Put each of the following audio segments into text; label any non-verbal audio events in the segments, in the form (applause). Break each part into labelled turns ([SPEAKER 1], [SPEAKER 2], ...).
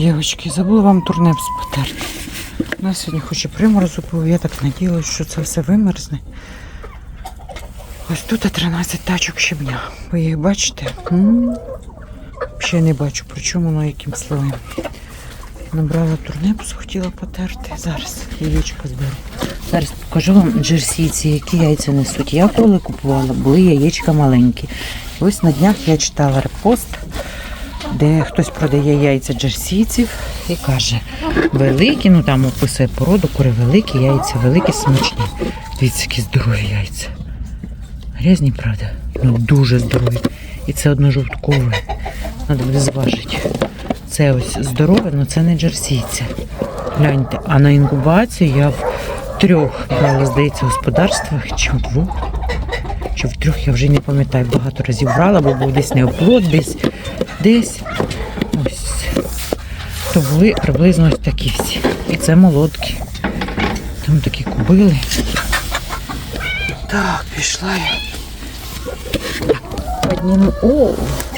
[SPEAKER 1] дівчатки, забула вам турнеп потерти. У нас сьогодні хоч і приморозу був, я так надіялась, що це все вимерзне. Ось тут 13 тачок щебня. Ви їх бачите? Ще не бачу, причому воно яким слоєм. Набрала турнепс, хотіла потерти. Зараз яєчко зберу. Зараз покажу вам джерсійці, які яйця несуть. Я коли купувала, були яєчка маленькі. Ось на днях я читала репост, де хтось продає яйця джерсійців і каже, великі, ну там описує породу, кури великі, яйця великі, смачні. Дивіться, які здорові яйця. Грязні, правда? Ну дуже здорові. І це одножовткове. Треба буде зважити. Це ось здорове, але це не джерсійця. Гляньте, а на інкубацію я в трьох брала, здається, господарствах, чи в двох, чи в трьох, я вже не пам'ятаю, багато разів брала, бо був десь неоплод, десь, десь. Ось. То були приблизно ось такі всі. І це молодкі. Там такі кубили. Так, пішла я. Підніму. О,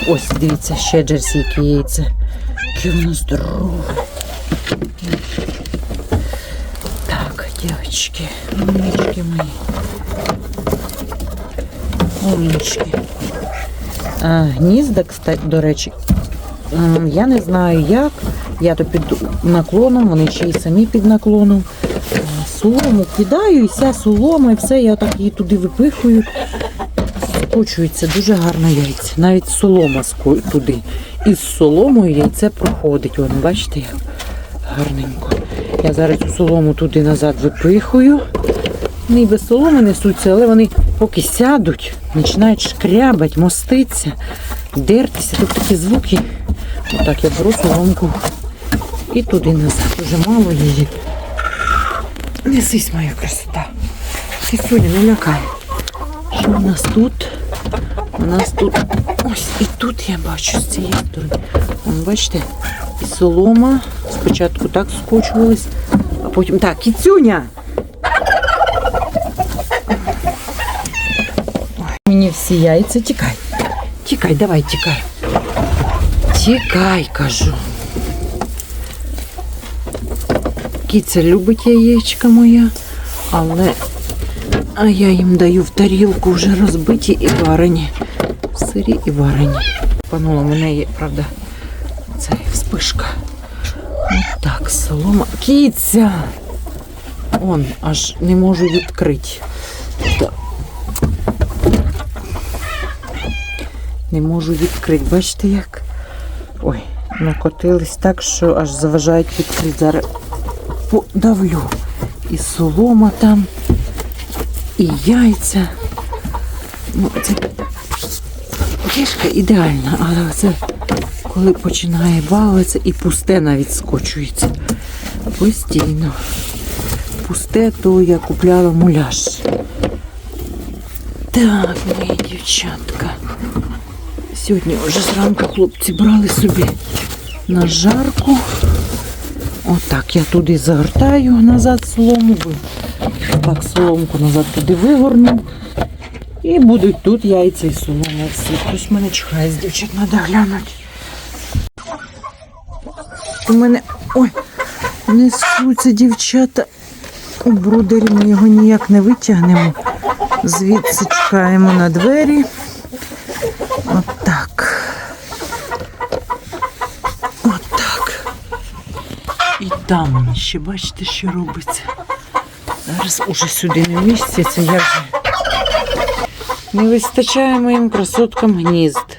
[SPEAKER 1] ось дивіться, ще джерсійки яйця. Яке воно здорове. Так, дівчатки, умнички мої. Умнички. А, гнізда, кстати, до речі, я не знаю як. Я то під наклоном, вони ще й самі під наклоном. Солому кидаю, і вся солома, і все, я так її туди випихую. Скочується дуже гарно яйця. Навіть солома туди. Із соломою яйце проходить. Вон, бачите, як гарненько. Я зараз цю солому туди назад випихую. Вони без соломи несуться, але вони поки сядуть, починають шкрябать, моститися, дертися. Тут такі звуки. Отак я беру соломку і туди назад. Уже мало її. Несись, моя красота. Ти Соня, не лякай. Що у нас тут? У нас тут ось і тут я бачу з цієї сторони. Вон, бачите, і солома. Спочатку так скочувались, а потім. Так, кіцюня! Мені всі яйця тікай. Тікай, давай, тікай. Тікай, кажу. Кіця любить яєчка моя, але а я їм даю в тарілку вже розбиті і варені. Сирі і варені. Панула, у мене є, правда, це вспишка. От так, солома. Кіця! Он, аж не можу відкрити. Так. Не можу відкрити. Бачите як? Ой, накотились так, що аж заважають відкрити. Зараз подавлю. І солома там і яйця. Ну, це кішка ідеальна, але це коли починає балуватися і пусте навіть скочується. Постійно. Пусте, то я купляла муляж. Так, мої дівчатка. Сьогодні вже зранку хлопці брали собі на жарку. Отак я туди загортаю назад солому. Так, соломку назад туди вигорну. І будуть тут яйця і солома. Хтось мене чхає з дівчат, треба глянути. У мене. Ой, несуться дівчата. У брудері ми його ніяк не витягнемо. Звідси чекаємо на двері. Отак. Отак. І там ще бачите, що робиться. Зараз уже сюди не вмістяться, я вже не вистачає моїм красоткам гнізд.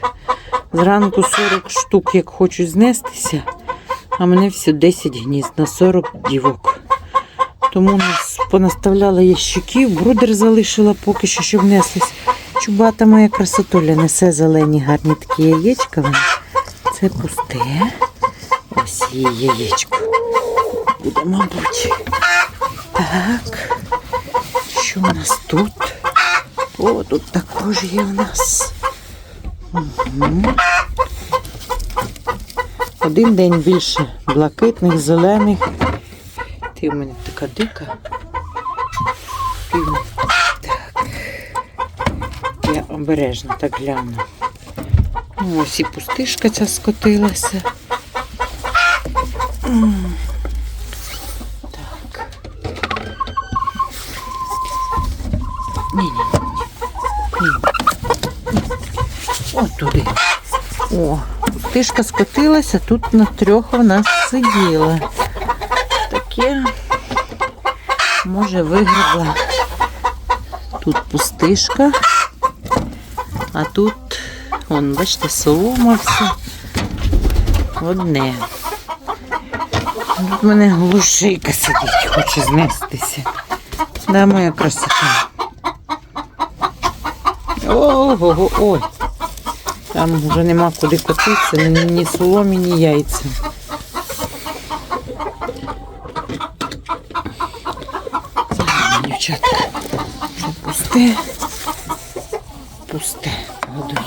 [SPEAKER 1] Зранку 40 штук, як хочуть знестися, а мене всі 10 гнізд на 40 дівок. Тому нас понаставляла ящиків, брудер залишила поки що, щоб неслись. Чубата моя красотуля несе зелені гарні такі яєчка. Це пусте. Ось її яєчко. Буде, мабуть. Так. Що у нас тут? О, тут також є в нас. Угу. Один день більше блакитних, зелених. Ти в мене така дика. Пів. Обережно так гляну. Ну, ось і пустишка ця скотилася. Так. Ні, ні, ні. От туди. О, тишка скотилася, тут на трьох вона сиділа. Таке, може, вигребла. Тут пустишка, а тут, вон, бачите, солома все. Одне. Тут в мене глушийка сидить, хоче знестися. Да, моя красота. Ого-го, ой. Там вже нема куди котитися, ні, ні соломі, ні яйця. Дівчатка. Пусте.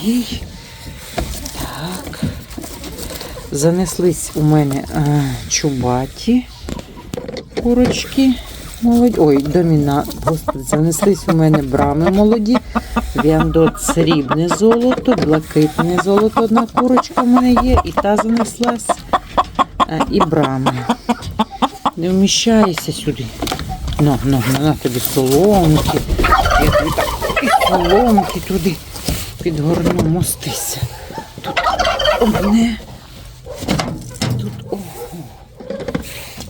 [SPEAKER 1] Водоїй. Так. Занеслись у мене е, чубаті курочки молоді. Ой, доміна. Господи, занеслись у мене брами молоді. Віандот срібне золото, блакитне золото. Одна курочка в мене є, і та занеслась. Е, і брами. Не вміщаєшся сюди. Ну, ну, на тобі соломки. Я тобі соломки туди підгорну, мостися. Тут одне. Тут ого.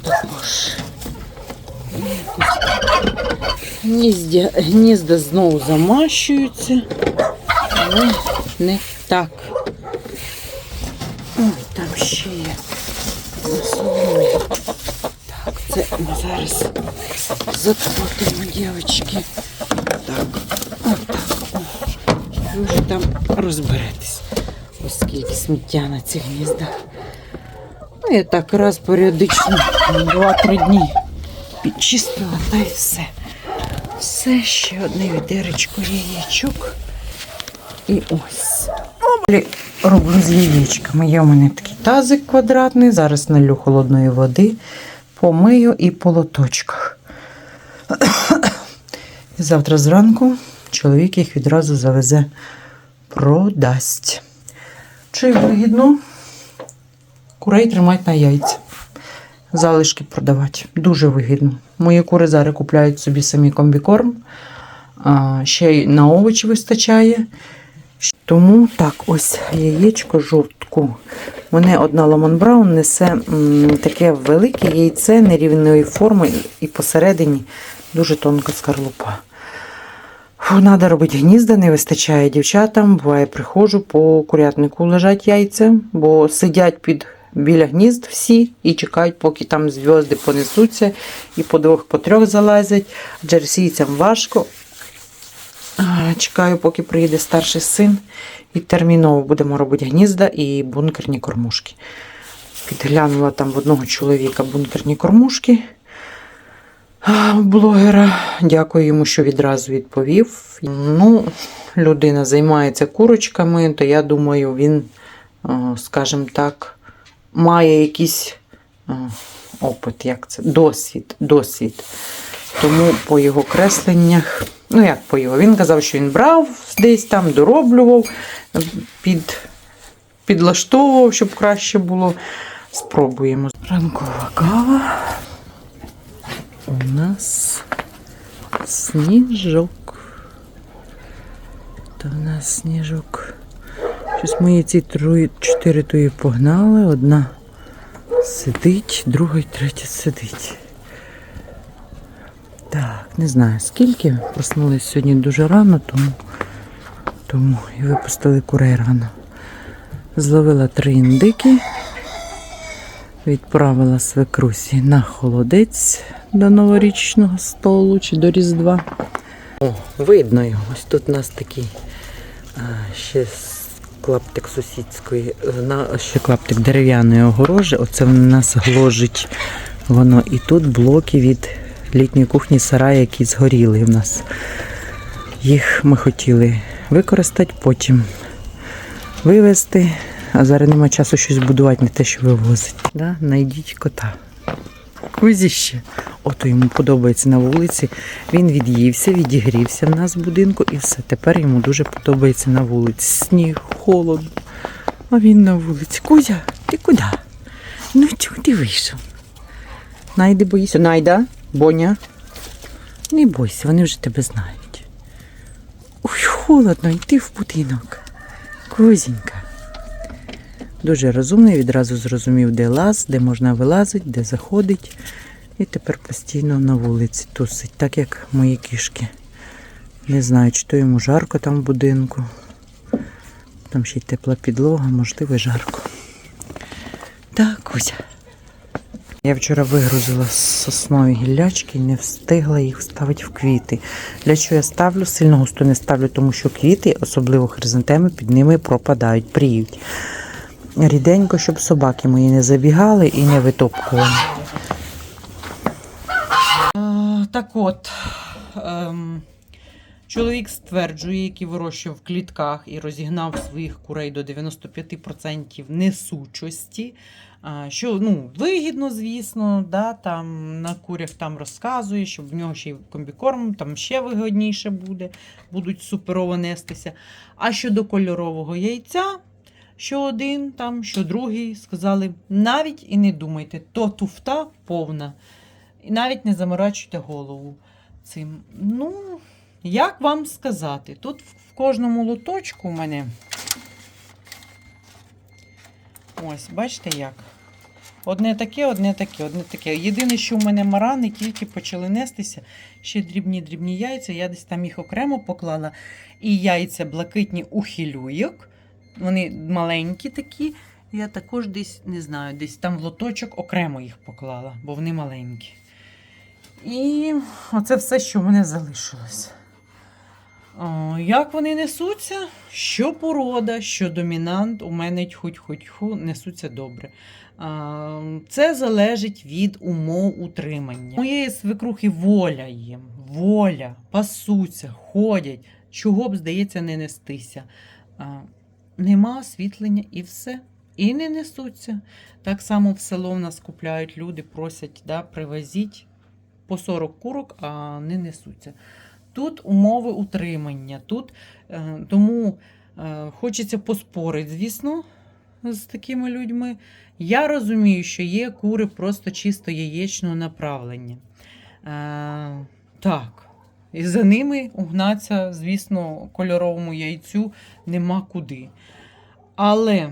[SPEAKER 1] Також. Гніздя, гнізда знову замащуються, але не так. Ой, там ще є. на. Так, це ми зараз закрутимо, дівчатки. Так, отак. О. Ви там розберетесь. Ось скільки сміття на цих гніздах. Ну, я так раз періодично, два-три дні підчистила та й все. Все ще одне відеречко яєчок. І ось. Далі Роблю з яєчками. Є у мене такий тазик квадратний. Зараз налю холодної води, помию і по лоточках. (coughs) І завтра зранку чоловік їх відразу завезе, продасть. Чи вигідно курей тримати на яйця? залишки продавати. Дуже вигідно. Мої кури зараз купляють собі самі комбікорм. А, ще й на овочі вистачає. Тому так, ось яєчко жовтку. Мене одна Ламон Браун несе м, таке велике яйце нерівної форми і посередині дуже тонка скорлупа. Надо робити гнізда, не вистачає дівчатам. Буває, приходжу по курятнику лежать яйця, бо сидять під біля гнізд всі і чекають, поки там зв'язки понесуться і по двох, по трьох залазять. Джерсійцям важко. Чекаю, поки приїде старший син, і терміново будемо робити гнізда і бункерні кормушки. Підглянула там в одного чоловіка бункерні кормушки блогера. Дякую йому, що відразу відповів. Ну, людина займається курочками, то я думаю, він, скажімо так, має якийсь опит, як це? Досвід. досвід. Тому по його кресленнях, ну як по його, він казав, що він брав десь там, дороблював, під, підлаштовував, щоб краще було. Спробуємо. Ранкова кава. У нас сніжок. Та в нас сніжок. Щось мої ці чотири тої погнали. Одна сидить, друга й третя сидить. Так, не знаю скільки. Проснулись сьогодні дуже рано, тому, тому і випустили курей рано. Зловила три індики, відправила свекрусі на холодець до новорічного столу чи до Різдва. О, видно його. Ось тут у нас такий ще клаптик сусідської, е, ще клаптик дерев'яної огорожі. Оце в нас гложить воно. І тут блоки від літньої кухні сараю, які згоріли в нас. Їх ми хотіли використати, потім вивезти. А зараз нема часу щось будувати, не те, що вивозить. Да? Найдіть кота. Кузіще. Ото йому подобається на вулиці. Він від'ївся, відігрівся в нас в будинку і все. Тепер йому дуже подобається на вулиці. Сніг, холодно. А він на вулиці. Кузя, ти куди? Ну чого ти вийшов? Найди боїся. Найда, Боня. Не бойся, вони вже тебе знають. Ой, холодно, йти в будинок. Козінька. Дуже розумний, відразу зрозумів, де лаз, де можна вилазити, де заходить. І тепер постійно на вулиці тусить, так як мої кішки. Не знаю, чи то йому жарко там в будинку. Там ще й тепла підлога, можливо, й жарко. Так, Кузя. Я вчора вигрузила з соснові гіллячки і не встигла їх вставити в квіти. Для чого я ставлю? Сильно густо не ставлю, тому що квіти, особливо хризантеми, під ними пропадають, пріють. Ріденько, щоб собаки мої не забігали і не витопкували. Так от, ем, чоловік стверджує, який вирощував в клітках і розігнав своїх курей до 95% несучості. Що ну, вигідно, звісно, да, там на курях там розказує, що в нього ще й комбікорм, там ще вигідніше буде, будуть суперово нестися. А щодо кольорового яйця, що один, там, що другий, сказали, навіть і не думайте, то туфта повна. І навіть не заморачуйте голову цим. Ну, як вам сказати? Тут в кожному лоточку у мене. Ось, бачите як? Одне таке, одне таке, одне таке. Єдине, що в мене марани тільки почали нестися. Ще дрібні-дрібні яйця. Я десь там їх окремо поклала. І яйця блакитні у хілюйок. Вони маленькі такі. Я також десь, не знаю, десь там в лоточок окремо їх поклала, бо вони маленькі. І оце все, що в мене залишилось. Як вони несуться? Що порода, що домінант, у мене тьхуть-тьхуть-тьху несуться добре. Це залежить від умов утримання. Моєї свекрухи воля їм, воля, пасуться, ходять, чого б, здається, не нестися. Нема освітлення і все. І не несуться. Так само в село в нас купляють люди, просять, да, привезіть по 40 курок, а не несуться. Тут умови утримання, тут е, тому е, хочеться поспорити, звісно, з такими людьми. Я розумію, що є кури просто чисто яєчного направлення. Е, так. І за ними угнатися, звісно, кольоровому яйцю нема куди. Але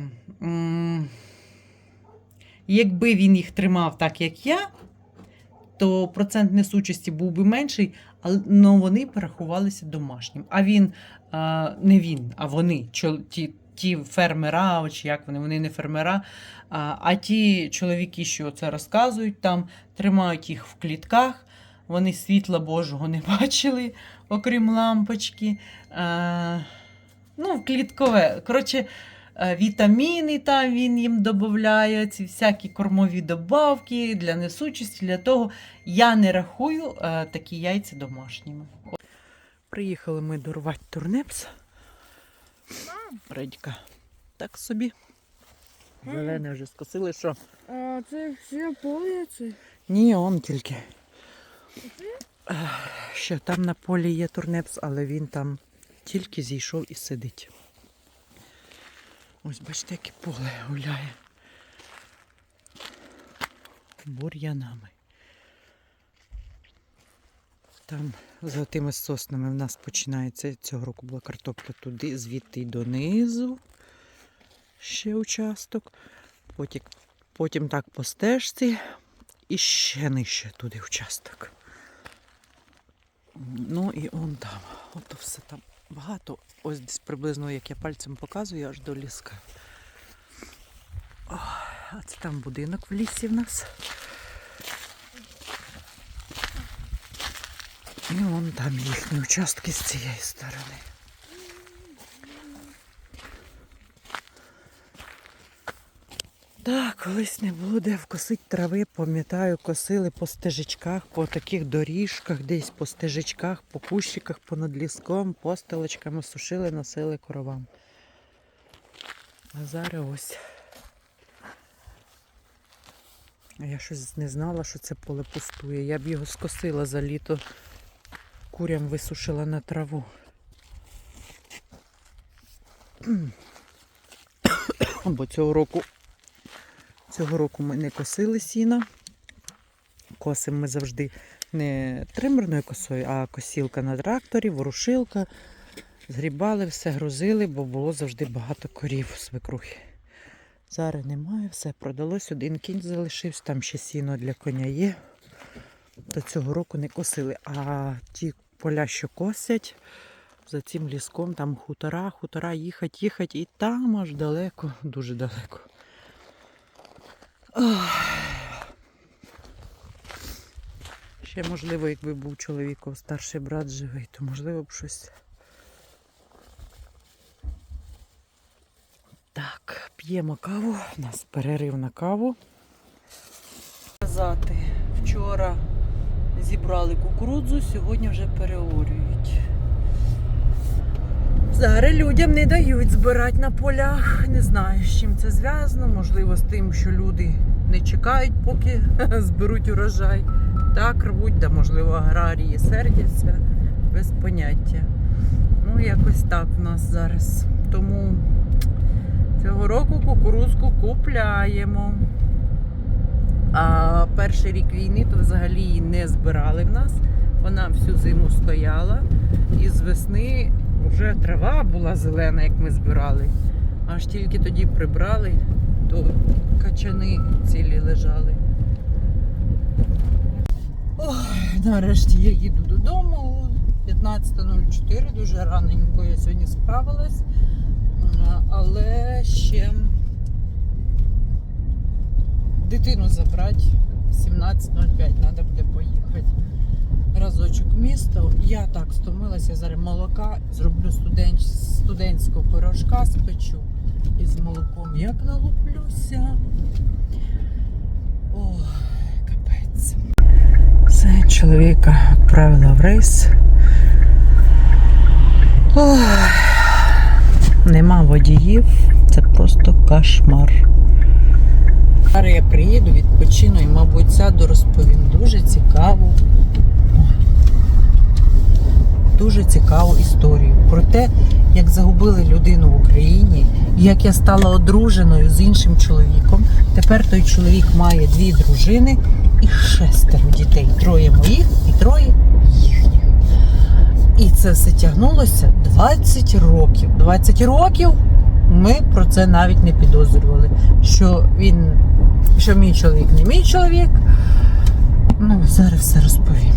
[SPEAKER 1] якби він їх тримав так, як я, то процент несучості був би менший, але вони порахувалися домашнім. А він не він, а вони, ті, ті фермера, чи як вони, вони не фермера, а ті чоловіки, що це розказують, там тримають їх в клітках. Вони світла Божого не бачили, окрім лампочки. А, ну, кліткове. Коротше, е, вітаміни там він їм додає, ці всякі кормові добавки для несучості, для того. Я не рахую е, такі яйця домашніми. Приїхали ми дорвати турнепс. Редька. Так собі. Зелене вже скосили, що.
[SPEAKER 2] А це все поле це?
[SPEAKER 1] Ні, он тільки. Ще там на полі є турнепс, але він там тільки зійшов і сидить. Ось бачите, яке поле гуляє. Бур'янами. Там за тими соснами в нас починається цього року була картопля туди, звідти й донизу. Ще участок. Потім, потім так по стежці і ще нижче туди участок. Ну і он там. Ото все там багато. Ось десь приблизно, як я пальцем показую, аж до ліска. А це там будинок в лісі в нас. І вон там їхні участки з цієї сторони. Так, колись не було де вкосити трави, пам'ятаю, косили по стежечках, по таких доріжках, десь по стежечках, по кущиках, понад ліском, постелечками сушили, носили коровам. А зараз ось. Я щось не знала, що це поле пустує. Я б його скосила за літо, курям висушила на траву. Бо цього року Цього року ми не косили сіна. Косимо ми завжди не тримерною косою, а косілка на тракторі, ворушилка. Згрібали, все грузили, бо було завжди багато корів свекрухи. Зараз немає, все продалось. Один кінь залишився, там ще сіно для коня є. До цього року не косили. А ті поля, що косять, за цим ліском там хутора, хутора їхать, їхать, і там аж далеко, дуже далеко. Ще, можливо, якби був чоловіков старший брат живий, то можливо б щось. Так, п'ємо каву. У нас перерив на каву. Вчора зібрали кукурудзу, сьогодні вже переорюють. Зараз людям не дають збирати на полях. Не знаю, з чим це зв'язано. Можливо, з тим, що люди не чекають, поки (laughs) зберуть урожай. Так рвуть, да можливо, аграрії сердяться без поняття. Ну, якось так в нас зараз. Тому цього року кукурузку купляємо. А перший рік війни то взагалі її не збирали в нас. Вона всю зиму стояла. І з весни вже трава була зелена, як ми збирали. Аж тільки тоді прибрали, то качани цілі лежали. Ой, нарешті я їду додому. 15.04, дуже раненько я сьогодні справилась. Але ще дитину забрати. 17.05 треба буде поїхати. Разочок місто. Я так стомилася зараз молока, зроблю студент, студентського пирожка, спечу із молоком. Як налуплюся. Ой, капець. Все, чоловіка відправила в рейс. Ой, нема водіїв, це просто кошмар. Зараз я приїду, відпочину і, мабуть, сяду розповім дуже цікаву, дуже цікаву історію про те, як загубили людину в Україні, як я стала одруженою з іншим чоловіком. Тепер той чоловік має дві дружини і шестеро дітей. Троє моїх і троє їхніх. І це все тягнулося 20 років. 20 років ми про це навіть не підозрювали. Що він, що мій чоловік не мій чоловік. Ну, зараз все розповім.